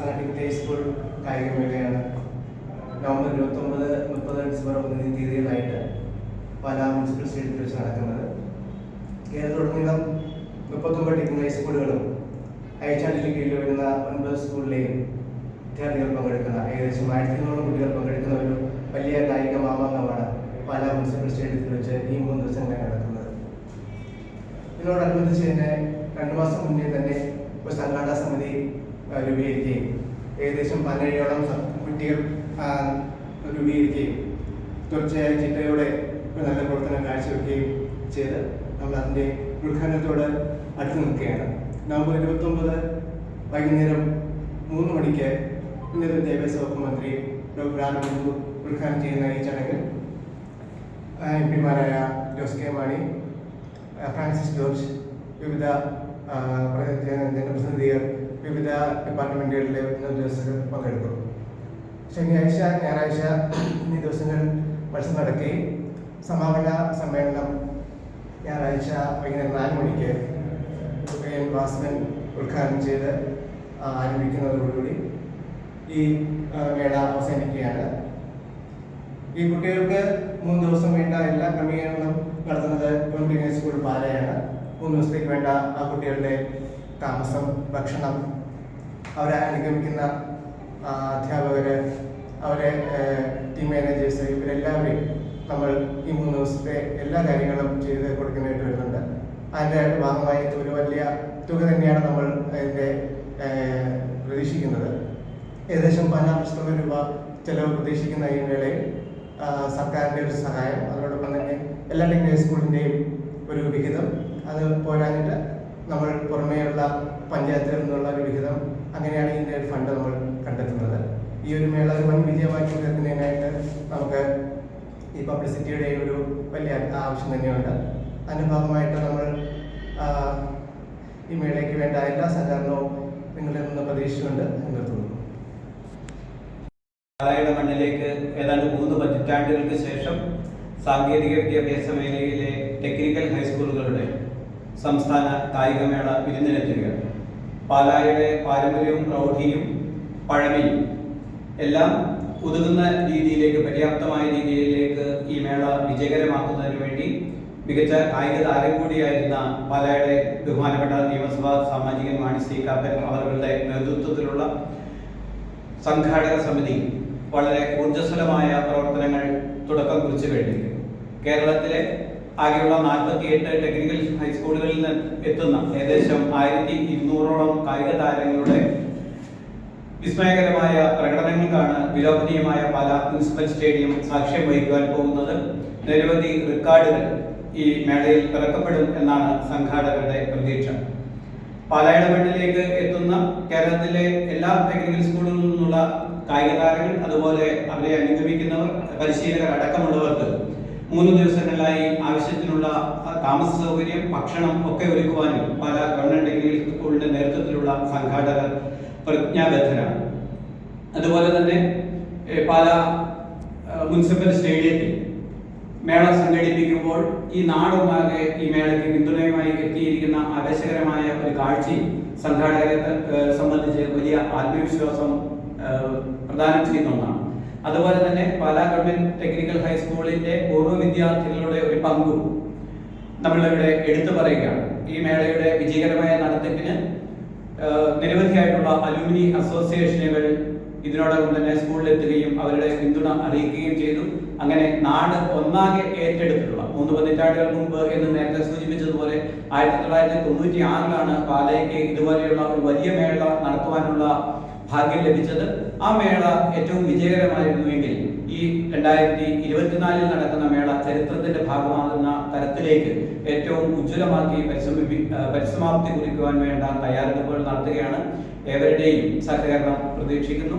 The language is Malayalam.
സംസ്ഥാന ഹൈസ്കൂൾ കായികമേളയാണ് നവംബർ ഇരുപത്തൊമ്പത് മുപ്പത് ഡിസംബർ ഒന്നിന് തീയതികളായിട്ട് പാലാ മുനിസിപ്പൽ സ്റ്റേഡിയത്തിൽ വെച്ച് നടക്കുന്നത്. കേരളത്തിലുടനീളം മുപ്പത്തൊമ്പത് ഡിഗ്രി ഹൈസ്കൂളുകളും അയച്ചാണ്ടിന് കീഴിൽ വരുന്ന ഒൻപത് സ്കൂളിലെയും വിദ്യാർത്ഥികൾ പങ്കെടുക്കുന്ന ഏകദേശം ആയിരത്തിനോളം കുട്ടികൾ പങ്കെടുക്കുന്ന ഒരു വലിയ കായിക മാമാങ്കമാണ് പാലാ മുനിസിപ്പൽ സ്റ്റേഡിയത്തിൽ വെച്ച് ഈ മൂന്ന് ദിവസങ്ങളിൽ നടക്കുന്നത്. ഇതിനോടനുബന്ധിച്ച് തന്നെ രണ്ടു മാസം മുന്നേ തന്നെ ഒരു സംഘാടക സമിതി രൂപീകരിക്കുകയും ഏകദേശം പതിനേഴോളം കുട്ടികൾ രൂപീകരിക്കുകയും തുടർച്ചയായ ചിട്ടയോടെ നല്ല പ്രവർത്തനം കാഴ്ചവെക്കുകയും ചെയ്ത് നമ്മൾ അതിന്റെ ഉദ്ഘാടനത്തോട് അടുത്ത് നിൽക്കുകയാണ്. നവംബർ ഇരുപത്തൊമ്പത് വൈകുന്നേരം മൂന്ന് മണിക്ക് ഉന്നത വിദ്യാഭ്യാസ വകുപ്പ് മന്ത്രി ഡോക്ടർ ആർ ബിന്ദു ഉദ്ഘാടനം ചെയ്യുന്ന ഈ ചടങ്ങിൽ എം പിമാരായ ജോസ് കെ മാണി ഫ്രാൻസിസ് ജോർജ് വിവിധ പ്രതിനിധികൾ വിവിധ ഡിപ്പാർട്ട്മെന്റുകളിലെ ഉദ്യോഗസ്ഥർ പങ്കെടുക്കും. ശനിയാഴ്ച ഞായറാഴ്ച എന്നീ ദിവസങ്ങൾ മത്സരം നടക്കുകയും സമാപന സമ്മേളനം ഞായറാഴ്ച വൈകുന്നേരം നാല് മണിക്ക് എൻ വാസവൻ ഉദ്ഘാടനം ചെയ്ത് ആരംഭിക്കുന്നതോടുകൂടി ഈ മേള അവസാനിക്കുകയാണ്. ഈ കുട്ടികൾക്ക് മൂന്ന് ദിവസം വേണ്ട എല്ലാ ക്രമീകരണങ്ങളും നടത്തുന്നത് ഗവൺമെന്റ് സ്കൂൾ പാലയാണ്. മൂന്ന് ദിവസത്തേക്ക് വേണ്ട ആ കുട്ടികളുടെ താമസം ഭക്ഷണം അവരെ അനുഗമിക്കുന്ന അധ്യാപകർ അവരെ ടീം മാനേജേഴ്സ് ഇവരെല്ലാവരെയും നമ്മൾ ഈ മൂന്ന് ദിവസത്തെ എല്ലാ കാര്യങ്ങളും ചെയ്ത് കൊടുക്കുന്നതായിട്ട് വരുന്നുണ്ട്. അതിന്റെ ഭാഗമായി ഒരു വലിയ തുക തന്നെയാണ് നമ്മൾ അതിന്റെ പ്രതീക്ഷിക്കുന്നത്. ഏകദേശം പതിനാറ് ലക്ഷത്തോളം രൂപ ചിലവ് പ്രതീക്ഷിക്കുന്ന ഈ വേളയിൽ സർക്കാരിന്റെ ഒരു സഹായം അതോടൊപ്പം തന്നെ എല്ലാ ഡിഗ്രി സ്കൂളിന്റെയും ഒരു വിഹിതം അത് പോരാഞ്ഞിട്ട് നമ്മൾ പുറമേയുള്ള പഞ്ചായത്തിൽ നിന്നുള്ള ഒരു വിഹിതം അങ്ങനെയാണ് ഇതിന്റെ ഒരു ഫണ്ട് നമ്മൾ കണ്ടെത്തുന്നത്. ഈ ഒരു മേള ഒരു വൻ വിജയമാക്കി തീർക്കുന്നതിനായിട്ട് നമുക്ക് ഈ പബ്ലിസിറ്റിയുടെ ഒരു വലിയ ആവശ്യം തന്നെയുണ്ട്. അതിന്റെ ഭാഗമായിട്ട് നമ്മൾ ഈ മേളയ്ക്ക് വേണ്ട എല്ലാ സഹകരണവും നിങ്ങളിൽ നിന്ന് പ്രതീക്ഷിച്ചുകൊണ്ട് നിർത്തുന്നു. പാലായുടെ മണ്ണിലേക്ക് ഏതാണ്ട് മൂന്ന് പതിറ്റാണ്ടുകൾക്ക് ശേഷം സാങ്കേതിക വിദ്യാഭ്യാസ മേഖലയിലെ ടെക്നിക്കൽ ഹൈസ്കൂളുകളുടെ സംസ്ഥാന കായികമേള വിരുന്നിനെത്തുകയാണ് പാലായുടെ പാരമ്പര്യവും പ്രൗഢിയും പഴമയും എല്ലാം ഉതകുന്ന രീതിയിലേക്ക് പര്യാപ്തമായ രീതിയിലേക്ക് ഈ മേള വിജയകരമാക്കുന്നതിന് വേണ്ടി മികച്ച കായിക താരം കൂടിയായിരുന്ന പാലായുടെ ബഹുമാനപ്പെട്ട നിയമസഭാ സാമാജികൻ മാണി സി കാപ്പൻ അവരുടെ നേതൃത്വത്തിലുള്ള സംഘാടക സമിതി വളരെ ഊർജസ്വലമായ പ്രവർത്തനങ്ങൾ തുടക്കം കുറിച്ചു കഴിഞ്ഞിരിക്കുന്നു കേരളത്തിലെ ആകെയുള്ള നാൽപ്പത്തിയെട്ട് ടെക്നിക്കൽ ഹൈസ്കൂളുകളിൽ നിന്ന് എത്തുന്ന ഏകദേശം ആയിരത്തി ഇരുന്നൂറോളം കായിക താരങ്ങളുടെ വിസ്മയകരമായ പ്രകടനങ്ങൾക്കാണ് വിലോഭനീയമായ പാലാ മുനിസിപ്പൽ സ്റ്റേഡിയം സാക്ഷ്യം വഹിക്കുവാൻ പോകുന്നത്. നിരവധി റെക്കോർഡുകൾ ഈ മേളയിൽ പിറക്കപ്പെടും എന്നാണ് സംഘാടകരുടെ പ്രതീക്ഷ. പാലായുടെ മണ്ണിലേക്ക് എത്തുന്ന കേരളത്തിലെ എല്ലാ ടെക്നിക്കൽ സ്കൂളുകളിൽ നിന്നുള്ള കായിക താരങ്ങൾ അതുപോലെ അവരെ അനുഗമിക്കുന്നവർ പരിശീലകർ അടക്കമുള്ളവർക്ക് മൂന്ന് ദിവസങ്ങളിലായി ആവശ്യത്തിനുള്ള താമസ സൗകര്യം ഭക്ഷണം ഒക്കെ ഒരുക്കുവാനും പല ഗവൺമെന്റ് ഡിഗ്രി സ്കൂളിന്റെ നേതൃത്വത്തിലുള്ള സംഘാടകർ പ്രതിജ്ഞാബദ്ധരാണ്. അതുപോലെ തന്നെ പല മുനിസിപ്പൽ സ്റ്റേഡിയത്തിൽ മേള സംഘടിപ്പിക്കുമ്പോൾ ഈ നാടുമാകെ ഈ മേളയ്ക്ക് പിന്തുണയുമായി എത്തിയിരിക്കുന്ന ആവേശകരമായ ഒരു കാഴ്ചയും സംഘാടകരെ സംബന്ധിച്ച് വലിയ ആത്മവിശ്വാസം പ്രദാനം ചെയ്യുന്ന ഒന്നാണ്. അതുപോലെ തന്നെ പാലാ ഗവൺമെന്റ് ടെക്നിക്കൽ ഹൈസ്കൂളിന്റെ പൂർവ വിദ്യാർത്ഥികളുടെ ഒരു പങ്കും നമ്മളിവിടെ എടുത്തു പറയുകയാണ്. ഈ മേളയുടെ വിജയകരമായ നടത്തിപ്പിന് നിരവധിയായിട്ടുള്ള അലൂമിനി അസോസിയേഷനുകൾ ഇതിനോടൊപ്പം തന്നെ സ്കൂളിലെത്തുകയും അവരുടെ പിന്തുണ അറിയിക്കുകയും ചെയ്തു. അങ്ങനെ നാട് ഒന്നാകെ ഏറ്റെടുത്തിട്ടുള്ള മൂന്ന് പതിറ്റാണ്ടുകൾ മുമ്പ് എന്ന് നേരത്തെ സൂചിപ്പിച്ചതുപോലെ ആയിരത്തി തൊള്ളായിരത്തി തൊണ്ണൂറ്റി ആറിലാണ് പാലയ്ക്ക് ഇതുപോലെയുള്ള ഒരു വലിയ മേള നടത്തുവാനുള്ള ഭാഗ്യം ലഭിച്ചത് ആ മേള ഏറ്റവും വിജയകരമായിരുന്നുവെങ്കിൽ ഈ രണ്ടായിരത്തി ഇരുപത്തിനാലിൽ നടക്കുന്ന മേള ചരിത്രത്തിന്റെ ഭാഗമാകുന്ന തരത്തിലേക്ക് ഏറ്റവും ഉജ്ജ്വലമാക്കി പരിശ്രമിപ്പി പരിസമാപ്തി കുറിക്കുവാൻ വേണ്ട തയ്യാറെടുപ്പുകൾ നടത്തുകയാണ് ഏവരുടെയും സഹകരണം പ്രതീക്ഷിക്കുന്നു.